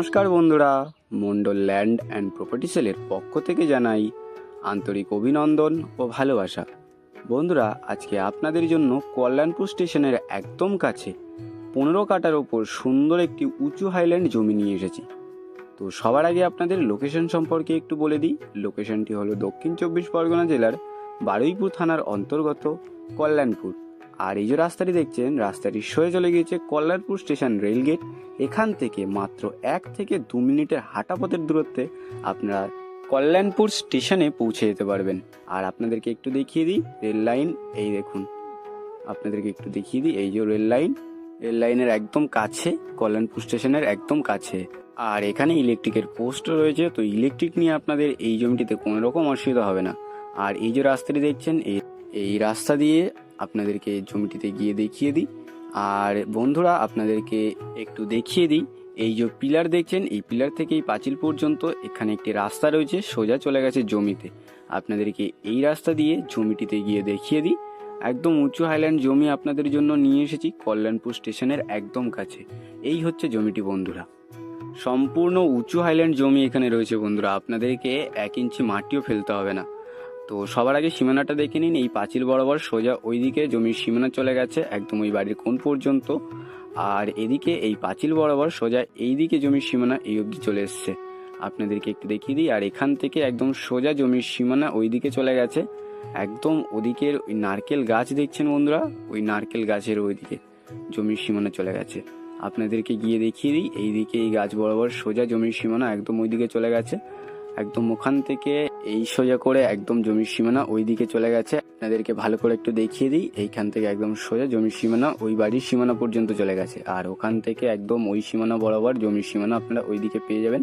নমস্কার বন্ধুরা Mondal land and property সেলের পক্ষ থেকে জানাই আন্তরিক অভিনন্দন ও ভালোবাসা। বন্ধুরা, আজকে আপনাদের জন্য কল্যাণপুর স্টেশনের একদম কাছে পনেরো কাটার ওপর সুন্দর একটি উঁচু হাইল্যান্ড জমি নিয়ে এসেছি। তো সবার আগে আপনাদের লোকেশন সম্পর্কে একটু বলে দিই। লোকেশনটি হলো দক্ষিণ চব্বিশ পরগনা জেলার বারুইপুর থানার অন্তর্গত কল্যাণপুর। আর এই যে রাস্তাটি দেখছেন, রাস্তাটি সয়ে চলে গিয়েছে কল্যাণপুর স্টেশন রেলগেট এখান থেকে মাত্র এক থেকে দু মিনিটের হাঁটা পথের দূরত্বে আপনারা কল্যাণপুর স্টেশনে পৌঁছে যেতে পারবেন। আর আপনাদেরকে একটু দেখিয়ে দিই, রেল লাইন, এই দেখুন। আপনাদেরকে একটু দেখিয়ে দিই, এই যে রেল লাইন, রেল লাইনের একদম কাছে, কল্যাণপুর স্টেশনের একদম কাছে। আর এখানে ইলেকট্রিকের পোস্টও রয়েছে, তো ইলেকট্রিক নিয়ে আপনাদের এই জমিটিতে কোনো রকম অসুবিধা হবে না। আর এই যে রাস্তাটি দেখছেন এই রাস্তা দিয়ে আপনাদেরকে জমিটিতে গিয়ে দেখিয়ে দিই। আর বন্ধুরা, আপনাদেরকে একটু দেখিয়ে দিই। এই যে পিলার দেখছেন, এই পিলার থেকে এই পাঁচিল পর্যন্ত এখানে একটি রাস্তা রয়েছে, সোজা চলে গেছে জমিতে। আপনাদেরকে এই রাস্তা দিয়ে জমিটিতে গিয়ে দেখিয়ে দিই। একদম উঁচু হাইল্যান্ড জমি আপনাদের জন্য নিয়ে এসেছি, কল্যাণপুর স্টেশনের একদম কাছে। এই হচ্ছে জমিটি, বন্ধুরা। সম্পূর্ণ উঁচু হাইল্যান্ড জমি এখানে রয়েছে, বন্ধুরা। আপনাদেরকে এক ইঞ্চি মাটিও ফেলতে হবে না। তো সবার আগে সীমানাটা দেখে নিন, এই পাঁচিল বরাবর সোজা ওইদিকে জমির সীমানা চলে গেছে, একদম ওই বাড়ির কোন পর্যন্ত। আর এদিকে এই পাঁচিল বরাবর সোজা এই দিকে জমির সীমানা এই অবধি চলে এসছে। আপনাদেরকে একটু দেখিয়ে দিই, আর এখান থেকে একদম সোজা জমির সীমানা ওই দিকে চলে গেছে। একদম ওদিকের ওই নারকেল গাছ দেখছেন বন্ধুরা? ওই নারকেল গাছের ওইদিকে জমির সীমানা চলে গেছে। আপনাদেরকে গিয়ে দেখিয়ে দিই, এইদিকে এই গাছ বরাবর সোজা জমির সীমানা একদম ওইদিকে চলে গেছে। একদম ওখান থেকে এই সোজা করে একদম জমির সীমানা ওই দিকে চলে গেছে। আপনাদেরকে ভালো করে একটু দেখিয়ে দিই। এইখান থেকে একদম সোজা জমির সীমানা ওই বাড়ির সীমানা পর্যন্ত চলে গেছে। আর ওখান থেকে একদম ওই সীমানা বরাবর জমির সীমানা আপনারা ওই দিকে পেয়ে যাবেন।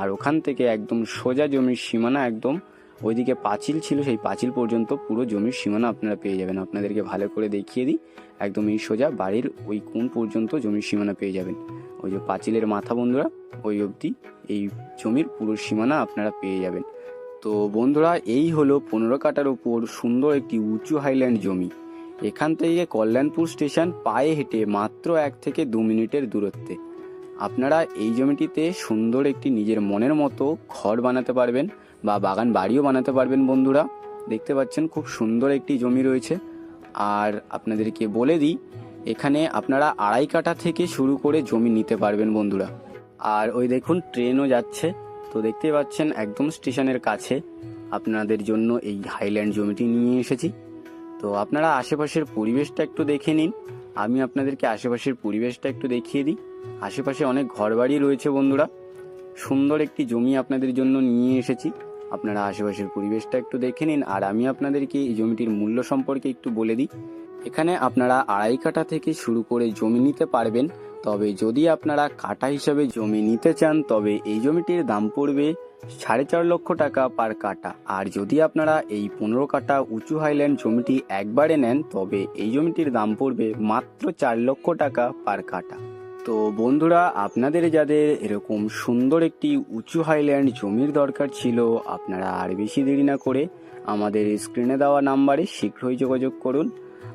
আর ওখান থেকে একদম সোজা জমির সীমানা একদম ওইদিকে পাঁচিল ছিল, সেই পাঁচিল পর্যন্ত পুরো জমির সীমানা আপনারা পেয়ে যাবেন। আপনাদেরকে ভালো করে দেখিয়ে দিই। একদম এই সোজা বাড়ির ওই কোন পর্যন্ত জমির সীমানা পেয়ে যাবেন। ওই যে পাঁচিলের মাথা বন্ধুরা, ওই অবধি এই জমির পুরো সীমানা আপনারা পেয়ে যাবেন। তো বন্ধুরা, এই হলো পনেরো কাটার উপর সুন্দর একটি উঁচু হাইল্যান্ড জমি। এখান থেকে কল্যাণপুর স্টেশন পায়ে হেঁটে মাত্র এক থেকে দু মিনিটের দূরত্বে। আপনারা এই জমিটিতে সুন্দর একটি নিজের মনের মতো ঘর বানাতে পারবেন বা বাগান বাড়িও বানাতে পারবেন বন্ধুরা। দেখতে পাচ্ছেন খুব সুন্দর একটি জমি রয়েছে। আর আপনাদেরকে বলে দিই এখানে আপনারা আড়াই কাঠা থেকে শুরু করে জমি নিতে পারবেন বন্ধুরা। আর ওই দেখুন ট্রেনও যাচ্ছে। তো দেখতে পাচ্ছেন, একদম স্টেশনের কাছে আপনাদের জন্য এই হাইল্যান্ড জমিটি নিয়ে এসেছি। তো আপনারা আশেপাশের পরিবেশটা একটু দেখে নিন। আমি আপনাদেরকে আশেপাশের পরিবেশটা একটু দেখিয়ে দিই। আশেপাশে অনেক ঘরবাড়ি রয়েছে বন্ধুরা। সুন্দর একটি জমি আপনাদের জন্য নিয়ে এসেছি। আপনারা আশেপাশের পরিবেশটা একটু দেখে নিন। আর আমি আপনাদেরকে এই জমিটির মূল্য সম্পর্কে একটু বলে দিই। এখানে আপনারা আড়াই কাঠা থেকে শুরু করে জমি নিতে পারবেন। তবে যদি আপনারা কাটা হিসাবে জমি নিতে চান, তবে এই জমিটির দাম পড়বে সাড়ে চার লক্ষ টাকা পার কাটা আর যদি আপনারা এই পনেরো কাটা উঁচু হাইল্যান্ড জমিটি একবারে নেন, তবে এই জমিটির দাম পড়বে মাত্র চার লক্ষ টাকা পার কাটা তো বন্ধুরা, আপনাদের যাদের এরকম সুন্দর একটি উঁচু হাইল্যান্ড জমির দরকার ছিল, আপনারা আর বেশি দেরি না করে আমাদের স্ক্রিনে দেওয়া নাম্বারে শীঘ্রই যোগাযোগ করুন।